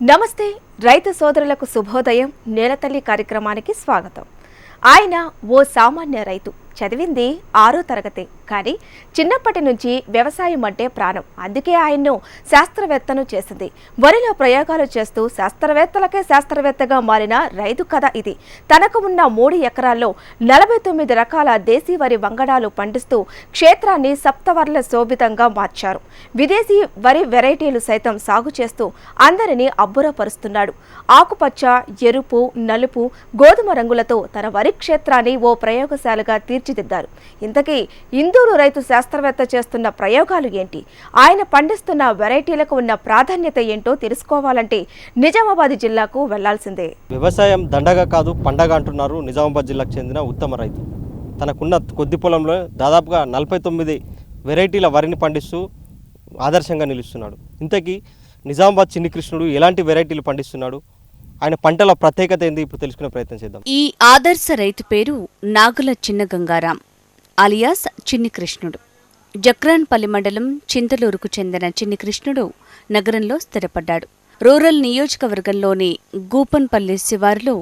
నమస్తే రైతు సోదరులకు శుభోదయం నేలతల్లి కార్యక్రమానికి స్వాగతం. ఆయన ఓ సామాన్య రైతు. చదివింది ఆరో తరగతి. కానీ చిన్నప్పటి నుంచి వ్యవసాయం అంటే ప్రాణం. అందుకే ఆయన్ను శాస్త్రవేత్తను చేసింది. వరిలో ప్రయోగాలు చేస్తూ శాస్త్రవేత్తలకే శాస్త్రవేత్తగా మారిన రైతు కథ ఇది. తనకు ఉన్న మూడు ఎకరాల్లో నలభై తొమ్మిది రకాల దేశీ వరి వంగడాలు పండిస్తూ క్షేత్రాన్ని సప్తవర్ల శోభితంగా మార్చారు. విదేశీ వరి వెరైటీలు సైతం సాగు చేస్తూ అందరినీ అబ్బురపరుస్తున్నాడు. ఆకుపచ్చ ఎరుపు నలుపు గోధుమ రంగులతో తన వరి క్షేత్రాన్ని ఓ ప్రయోగశాలగా తీర్చి తీర్చిదిద్దారు. ఇంతకీ ఇందూరు రైతు శాస్త్రవేత్త చేస్తున్న ప్రయోగాలు ఏంటి? ఆయన పండిస్తున్న వెరైటీలకు ఉన్న ప్రాధాన్యత ఏంటో తెలుసుకోవాలంటే నిజామాబాద్ జిల్లాకు వెళ్ళాల్సిందే. వ్యవసాయం దండగ కాదు పండగ అంటున్నారు నిజామాబాద్ జిల్లాకు చెందిన ఉత్తమ రైతు. తనకున్న కొద్ది పొలంలో దాదాపుగా నలభై తొమ్మిది వెరైటీల వరిని పండిస్తూ ఆదర్శంగా నిలుస్తున్నాడు. ఇంతకీ నిజామాబాద్ చిన్ని కృష్ణుడు ఎలాంటి వెరైటీలు పండిస్తున్నాడు? ఆయన పంటల ప్రత్యేకత ఏంది ఇప్పుడు తెలుసుకునే ప్రయత్నం చేద్దాం. ఈ ఆదర్శ రైతు పేరు నాగుల చిన్న గంగారాం అలియాస్ చిన్ని కృష్ణుడు. జక్రాన్పల్లి మండలం చింతలూరుకు చెందిన చిన్ని కృష్ణుడు నగరంలో స్థిరపడ్డాడు. రూరల్ నియోజకవర్గంలోని గూపన్పల్లి శివారులో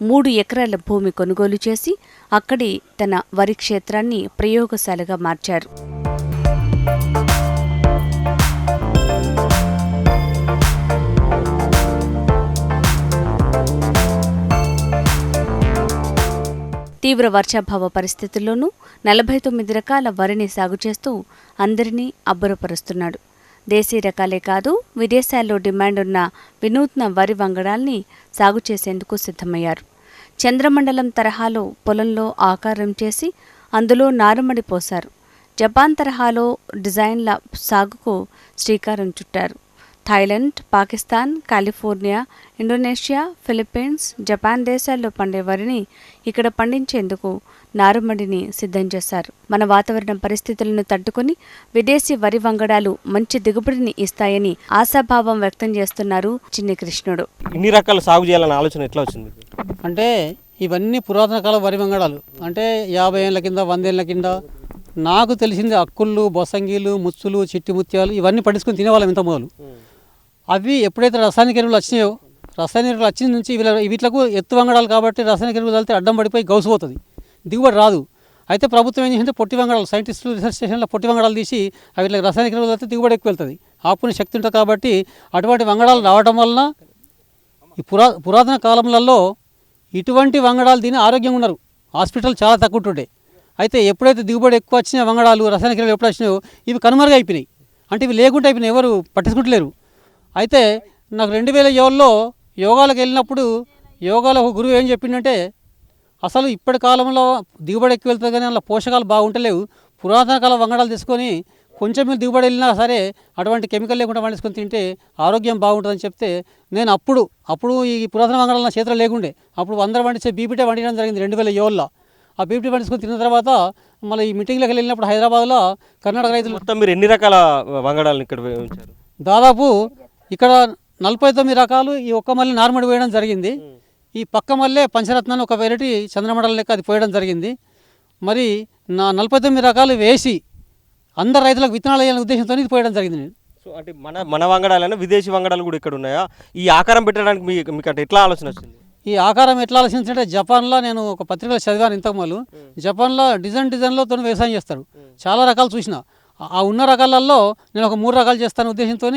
మూడు ఎకరాల భూమి కొనుగోలు చేసి అక్కడి తన వరి క్షేత్రాన్ని ప్రయోగశాలగా మార్చారు. తీవ్ర వర్షాభావ పరిస్థితుల్లోనూ నలభై తొమ్మిది రకాల వరిని సాగు చేస్తూ అందరినీ అబ్బురపరుస్తున్నాడు. దేశీ రకాలే కాదు విదేశాల్లో డిమాండ్ ఉన్న వినూత్న వరి వంగడాల్ని సాగు చేసేందుకు సిద్ధమయ్యారు. చంద్రమండలం తరహాలో పొలంలో ఆకారం చేసి అందులో నారుమడి పోశారు. జపాన్ తరహాలో డిజైన్ల సాగుకు శ్రీకారం చుట్టారు. Thailand Pakistan California Indonesia Philippines Japan దేశాల్లో పండే వరిని ఇక్కడ పండించేందుకు నారుమడిని సిద్ధం చేశారు. మన వాతావరణ పరిస్థితులను తట్టుకొని విదేశీ వరి వంగడాలు మంచి దిగుబడిని ఇస్తాయని ఆశాభావం వ్యక్తం చేస్తున్నారు చిన్ని కృష్ణుడు. ఇన్ని రకాల సాగు చేయాలన్న ఆలోచన ఎట్లా వచ్చింది? అంటే ఇవన్నీ పురాతన కాల వరి వంగడాలు. అంటే యాభై ఏళ్ళ కింద వందేళ్ళ కింద నాకు తెలిసింది అక్కుళ్ళు బొసంగీలు ముచ్చులు చిట్టి ముత్యాలు ఇవన్నీ పండించుకొని తినేవాళ్ళం ఇంత మొదలు. అవి ఎప్పుడైతే రసాయనిక ఎరువులు వచ్చినాయో రసాయనిక ఎరువులు వచ్చిన నుంచి వీళ్ళ వీటిలకు ఎత్తు వంగడాలు కాబట్టి రసాయనిక ఎరువులు వెళ్తే అడ్డం పడిపోయి గౌసిపోతుంది దిగుబడి రాదు. అయితే ప్రభుత్వం ఏం చేసింటే పొట్టి వంగడాలు సైంటిస్టులు రీసెర్చ్ స్టేషన్లో పొట్టి వంగడాలు తీసి అవి వీళ్ళకి రసాయనిక ఎరువులు వెళ్తే దిగుబడి ఎక్కువ వెళ్తుంది. ఆపుకునే శక్తి ఉంటుంది కాబట్టి అటువంటి వంగడాలు రావడం వలన ఈ పురా పురాతన కాలంలో ఇటువంటి వంగడాలు తిని ఆరోగ్యంగా ఉన్నారు. హాస్పిటల్ చాలా తక్కువ ఉంటుండే. అయితే ఎప్పుడైతే దిగుబడి ఎక్కువ వచ్చిన వంగడాలు రసాయనిక ఎరువులు ఎప్పుడు వచ్చినాయో ఇవి కనుమరుగైపోయినాయి. అంటే ఇవి లేకుండా అయిపోయినాయి. ఎవరు పట్టించుకుంటలేరు. అయితే నాకు రెండు వేల ఏళ్ళలో యోగాలకు వెళ్ళినప్పుడు యోగాలో ఒక గురువు ఏం చెప్పిండంటే అసలు ఇప్పటి కాలంలో దిగుబడి ఎక్కువ వెళ్తుంది కానీ అందులో పోషకాలు బాగుంటలేవు. పురాతన కాలం వంగడాలు తీసుకొని కొంచెం మీరు దిగుబడి వెళ్ళినా సరే అటువంటి కెమికల్ లేకుండా పండించుకొని తింటే ఆరోగ్యం బాగుంటుందని చెప్తే నేను అప్పుడు అప్పుడు ఈ పురాతన వంగడాలు నా చేతిలో లేకుండే. అప్పుడు అందరూ పండించే బీపీటీ పండించడం జరిగింది రెండు వేల ఏళ్ళలో ఆ బీపీటీ పండించుకొని తిన్న తర్వాత మళ్ళీ ఈ మీటింగ్లోకి వెళ్ళినప్పుడు హైదరాబాద్లో కర్ణాటక రైతులు మొత్తం మీరు ఎన్ని రకాల వంగడాలను ఇక్కడ దాదాపు ఇక్కడ నలభై తొమ్మిది రకాలు ఈ ఒక్క మళ్ళీ నార్మల్ వేయడం జరిగింది. ఈ పక్క మళ్ళీ పంచరత్నాన్ని ఒక వెరైటీ చంద్రమండలం లెక్క అది పోయడం జరిగింది. మరి నా నలభై తొమ్మిది రకాలు వేసి అందరు రైతులకు విత్తనాలు వేయాలనే ఉద్దేశంతో ఇది పోయడం జరిగింది. సో అంటే మన మన వంగడాలైనా విదేశీ వంగడాలు కూడా ఇక్కడ ఉన్నాయా? ఈ ఆకారం పెట్టడానికి మీకు మీకు అంటే ఎట్లా ఆలోచన వచ్చింది? ఈ ఆకారం ఎట్లా ఆలోచించంటే జపాన్లో నేను ఒక పత్రికలో చదివాను ఇంతకు మొదలు జపాన్లో డిజైన్ డిజైన్లో తను వ్యవసాయం చేస్తారు. చాలా రకాలు చూసిన. ఆ- ఉన్న రకాలలో నేను ఒక మూడు రకాలు చేస్తాను ఉద్దేశంతో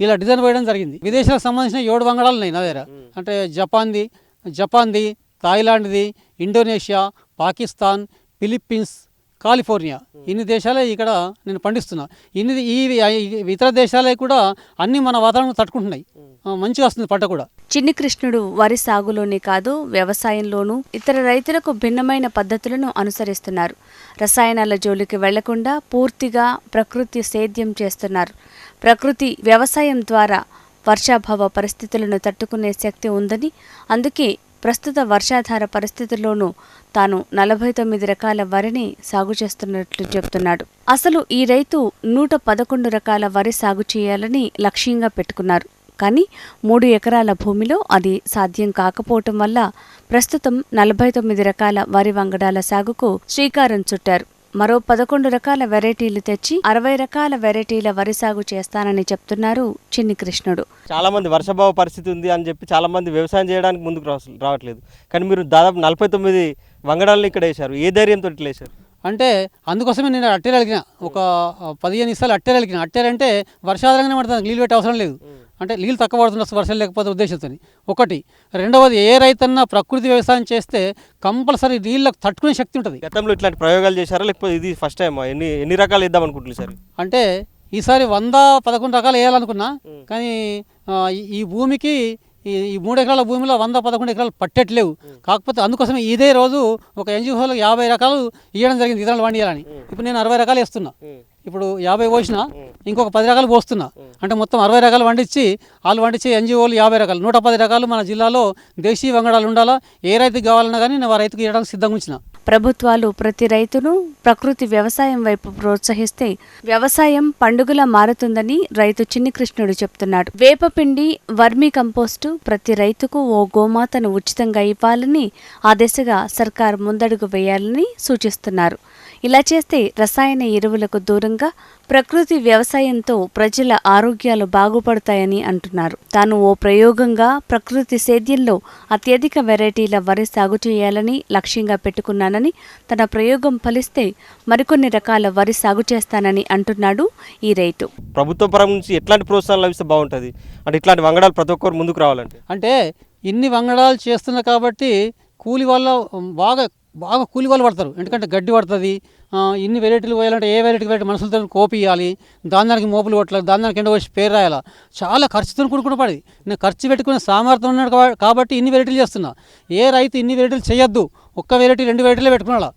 ఇలా డిజైన్ వేయడం జరిగింది. విదేశాలకు సంబంధించిన ఏడు వంగడాలు ఉన్నాయి నా దగ్గర. అంటే జపాన్ది జపాన్ది థాయిలాండ్ది ఇండోనేషియా పాకిస్తాన్ ఫిలిప్పీన్స్ కాలిఫోర్నియా. ఇన్ని దేశాలే ఇక్కడ నేను పండిస్తున్నా. ఇన్ని ఈ ఇతర దేశాలే కూడా అన్ని మన వాతావరణం తట్టుకుంటున్నాయి. మంచిగా వస్తుంది పంట కూడా. చిన్ని కృష్ణుడు వరి సాగులోనే కాదు వ్యవసాయంలోనూ ఇతర రైతులకు భిన్నమైన పద్ధతులను అనుసరిస్తున్నారు. రసాయనాల జోలికి వెళ్ళకుండా పూర్తిగా ప్రకృతి సేద్యం చేస్తున్నారు. ప్రకృతి వ్యవసాయం ద్వారా వర్షాభావ పరిస్థితులను తట్టుకునే శక్తి ఉందని అందుకే ప్రస్తుత వర్షాధార పరిస్థితుల్లోనూ తాను నలభై తొమ్మిది రకాల వరిని సాగు చేస్తున్నట్లు చెబుతున్నాడు అసలు ఈ రైతు నూట పదకొండు రకాల వరి సాగు చేయాలని లక్ష్యంగా పెట్టుకున్నారు. కానీ మూడు ఎకరాల భూమిలో అది సాధ్యం కాకపోవటం వల్ల ప్రస్తుతం నలభై తొమ్మిది రకాల వరి వంగడాల సాగుకు శ్రీకారం చుట్టారు. మరో పదకొండు రకాల వెరైటీలు తెచ్చి అరవై రకాల వెరైటీల వరి సాగు చేస్తానని చెప్తున్నారు చిన్ని కృష్ణుడు. చాలా మంది వర్షాభావ పరిస్థితి ఉంది అని చెప్పి చాలా మంది వ్యవసాయం చేయడానికి ముందుకు రావ- రావట్లేదు. కానీ మీరు దాదాపు నలభై తొమ్మిది వంగడాలను ఇక్కడ వేశారు. ఏ ధైర్యంతో ఇట్లా వేశారు? అంటే అందుకోసమే నేను అట్టెలు అలిగిన ఒక పదిహేను ఇస్తాలు అట్టెలు అలిగిన అట్టెలు అంటే వర్షాధారంగానే పడుతుంది నీళ్ళు పెట్టే అవసరం లేదు. అంటే నీళ్ళు తక్కువ పడుతున్న వర్షాలు లేకపోతే ఉద్దేశంతో ఒకటి రెండవది ఏ రైతన్నా ప్రకృతి వ్యవసాయం చేస్తే కంపల్సరీ నీళ్ళకు తట్టుకునే శక్తి ఉంటుంది. గతంలో ఇట్లాంటి ప్రయోగాలు చేశారా? లేకపోతే ఇది ఫస్ట్ టైం ఎన్ని ఎన్ని రకాలు ఇద్దాం అనుకుంటున్నారు సార్ అంటే ఈసారి వంద పదకొండు రకాలు వేయాలనుకున్నా కానీ ఈ- భూమికి ఈ ఈ మూడు ఎకరాల భూమిలో వంద పదకొండు ఎకరాలు పట్టట్లేవు. కాకపోతే అందుకోసం ఇదే రోజు ఒక ఎన్జిఓలో యాభై రకాలు ఇవ్వడం జరిగింది. ఇతరులు వండియాలని. ఇప్పుడు నేను అరవై రకాలు వేస్తున్నా. ఇప్పుడు యాభై పోసిన ఇంకొక పది రకాలు పోస్తున్నా. అంటే మొత్తం అరవై రకాలు వండించి వాళ్ళు వండించే ఎన్జిఓలు యాభై రకాలు. నూట పది రకాలు మన జిల్లాలో దేశీయ వంగడాలు ఉండాలా? ఏ రైతుకి కావాలన్నా కానీ నేను ఆ రైతుకి ఇవ్వడానికి సిద్ధంగా ఉంచిన. ప్రభుత్వాలు ప్రతి రైతును ప్రకృతి వ్యవసాయం వైపు ప్రోత్సహిస్తే వ్యవసాయం పండుగలా మారుతుందని రైతు చిన్ని కృష్ణుడు చెప్తున్నాడు వేపపిండి వర్మీ కంపోస్టు ప్రతి రైతుకు ఓ గోమాతను ఉచితంగా ఇవ్వాలని ఆ దిశగా సర్కార్ ముందడుగు వేయాలని సూచిస్తున్నారు. ఇలా చేస్తే రసాయన ఎరువులకు దూరంగా ప్రకృతి వ్యవసాయంతో ప్రజల ఆరోగ్యాలు బాగుపడతాయని అంటున్నారు. తాను ఓ ప్రయోగంగా ప్రకృతి సేద్యంలో అత్యధిక వెరైటీల వరి సాగు చేయాలని లక్ష్యంగా పెట్టుకున్నానని తన ప్రయోగం ఫలిస్తే మరికొన్ని రకాల వరి సాగు చేస్తానని అంటున్నాడు ఈ రైతు. ప్రభుత్వ పరం నుంచి ఎట్లాంటి ప్రోత్సాహం లభిస్తే బాగుంటుంది? అంటే ఇట్లాంటి వంగడాలు ప్రతి ఒక్కరు ముందుకు రావాలంటే? అంటే ఇన్ని వంగడాలు చేస్తున్నా కాబట్టి కూలి వాళ్ళ బాగా బాగా కూలి వాళ్ళు పడతారు. ఎందుకంటే గడ్డి పడుతుంది. ఇన్ని వెరైటీలు పోయాలంటే ఏ వెరైటీ వెరైటీ మనుషులతో కోపియాలి దాని దానికి మోపులు కొట్టాలి. దాని దానికి ఎండ వచ్చి పేరు రాయాలా. చాలా ఖర్చుతో కూడుకున్న పడి నేను ఖర్చు పెట్టుకునే సామర్థ్యం ఉన్నాడు కాబట్టి ఇన్ని వెరైటీలు చేస్తున్నా. ఏ రైతు ఇన్ని వెరైటీలు చేయొద్దు. ఒక్క వెరైటీ రెండు వెరైటీలే పెట్టుకున్నాడా?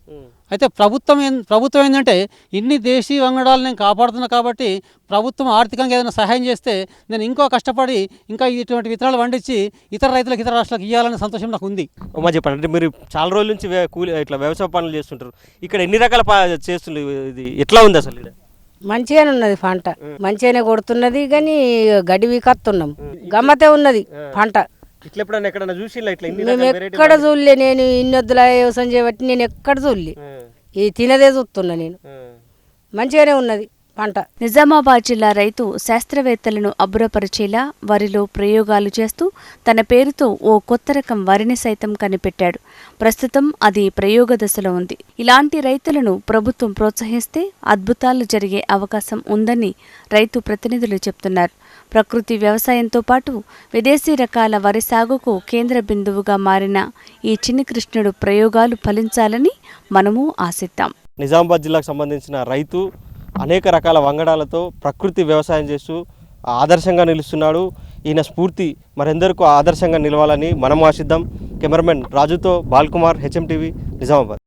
అయితే ప్రభుత్వం ఏం ప్రభుత్వం ఏంటంటే ఇన్ని దేశీయ వంగడాలు నేను కాపాడుతున్నా కాబట్టి ప్రభుత్వం ఆర్థికంగా ఏదైనా సహాయం చేస్తే నేను ఇంకో కష్టపడి ఇంకా ఇటువంటి విత్తనాలు పండించి ఇతర రైతులకు ఇతర రాష్ట్రాలకు ఇవ్వాలనే సంతోషం నాకు ఉంది. మా చెప్పండి అంటే మీరు చాలా రోజుల నుంచి కూలి ఇట్లా వ్యవసాయ పనులు చేస్తుంటారు. ఇక్కడ ఎన్ని రకాల చేస్తుండ్రు? ఇది ఎట్లా ఉంది అసలు? మంచిగానే ఉన్నది పంట. మంచిగానే కొడుతున్నది కానీ గడ్డి వీకత్తున్నాం. గమ్మతే ఉన్నది పంట. మేము ఎక్కడ చూడలే నేను ఇన్నొద్దుల వ్యవసాయం చేయబట్టి నేను ఎక్కడ చూడలే. ఈ తినదే చూస్తున్నా నేను. మంచిగానే ఉన్నది పంట. నిజామాబాద్ జిల్లా రైతు శాస్త్రవేత్తలను అబ్బురపరిచేలా వరిలో ప్రయోగాలు చేస్తూ తన పేరుతో ఓ కొత్త రకం వరిని సైతం కనిపెట్టాడు. ప్రస్తుతం అది ప్రయోగ దశలో ఉంది. ఇలాంటి రైతులను ప్రభుత్వం ప్రోత్సహిస్తే అద్భుతాలు జరిగే అవకాశం ఉందని రైతు ప్రతినిధులు చెప్తున్నారు. ప్రకృతి వ్యవసాయంతో పాటు విదేశీ రకాల వరి సాగుకు కేంద్ర బిందువుగా మారిన ఈ చిన్ని కృష్ణుడు ప్రయోగాలు ఫలించాలని మనము ఆశిద్దాం. నిజామాబాద్ జిల్లాకు సంబంధించిన రైతు అనేక రకాల వంగడాలతో ప్రకృతి వ్యవసాయం చేస్తూ ఆదర్శంగా నిలుస్తున్నాడు. ఈయన స్ఫూర్తి మరెందరికో ఆదర్శంగా నిలవాలని మనం ఆశిద్దాం. కెమెరామెన్ రాజుతో బాల్కుమార్ హెచ్ఎం టీవీ నిజామాబాద్.